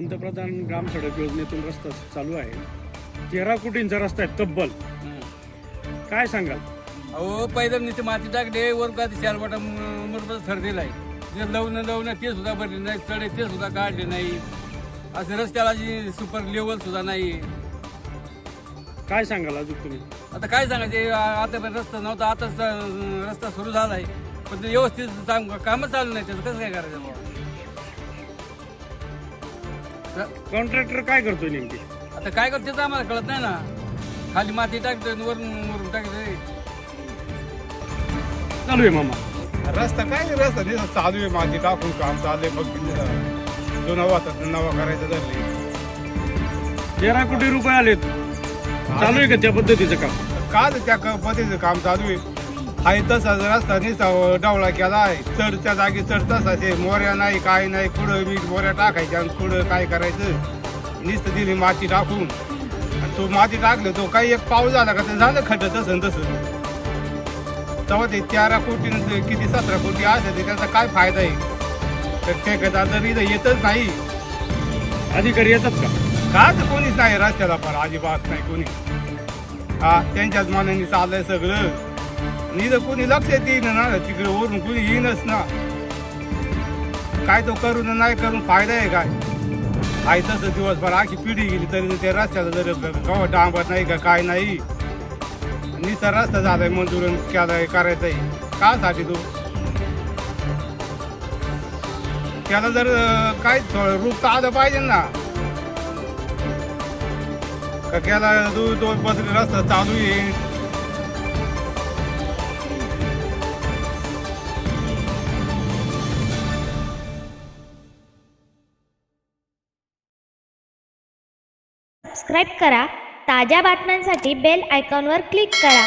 पंतप्रधान ग्राम सडक योजनेतून रस्ता चालू आहे. तेरा कोटींचा रस्ता आहे तब्बल. काय सांगाल? अहो पहिलं नीती माती टाकले वर का शालवाटा मुरबत थर दिलाय. जे लवणं लवणं ते सुद्धा भरले नाही चढे ते सुद्धा काढले नाही. असं रस्त्याला जी सुपर लेवल सुद्धा नाही. काय सांगाल अजून तुम्ही? आता काय सांगायचे आता पण रस्ता नव्हता आताच अं, रस्ता सुरू झालाय. पण ते व्यवस्थित काम- कामं चालू नाही त्याचं कसं काय करायचं? कॉन्ट्रॅक्टर काय करतोय नेमकी? आता काय करते ते आम्हाला कळत नाही ना. खाली माती टाकतोय आणि वरून वरून टाकतोय. चालू आहे मामा. रस्ता काय नाही रस्ता नाही. चालू आहे माती टाकून काम चालू आहे बघ जुना वाटत नवा करायचं झाले तेरा कोटी रुपये आलेत. चालू आहे का त्या पद्धतीचं काम? का त्या क- पद्धतीचं काम चालू आहे. हाय तसाच रस्ता निसा डावला केला आहे चढच्या जागी चढ तसाच आहे मोऱ्या नाही काय नाही कुठं मीठ मोऱ्या टाकायच्या आणि पुढं काय करायचं? निस्त दिली माती टाकून. आणि तो माती टाकलं तो काही एक पाऊस झाला का ते झालं खड्ड तसं तसं. तेव्हा ते तेरा कोटी किती सतरा कोटी असेल ते त्याचा काय फायदा आहे? तर ते कदा जर इथं येतच नाही. अधिकारी येतात का? का तर कोणीच नाही रस्त्याला फार अजिबात नाही कोणी. हा त्यांच्याच मनाने चाललंय सगळं. निधं कोणी लक्ष देईन ना तिकडे वरून कोणी येईनच ना. काय तो करून नाही करून फायदा आहे काय? आहे तसं दिवसभर आखी पिढी गेली तरी त्या रस्त्याचा जर गव डांबर नाही का काय नाही. निसर रस्ता झालाय मंजूर केलाय करायचंय. कासाठी तो? त्याला जर काय थोडं रूप तर आलं पाहिजे ना. का केला दोन दोन पदरी रस्ता चालू येईल सबस्क्राईब करा. ताज्या बातम्यांसाठी बेल आयकॉनवर क्लिक करा.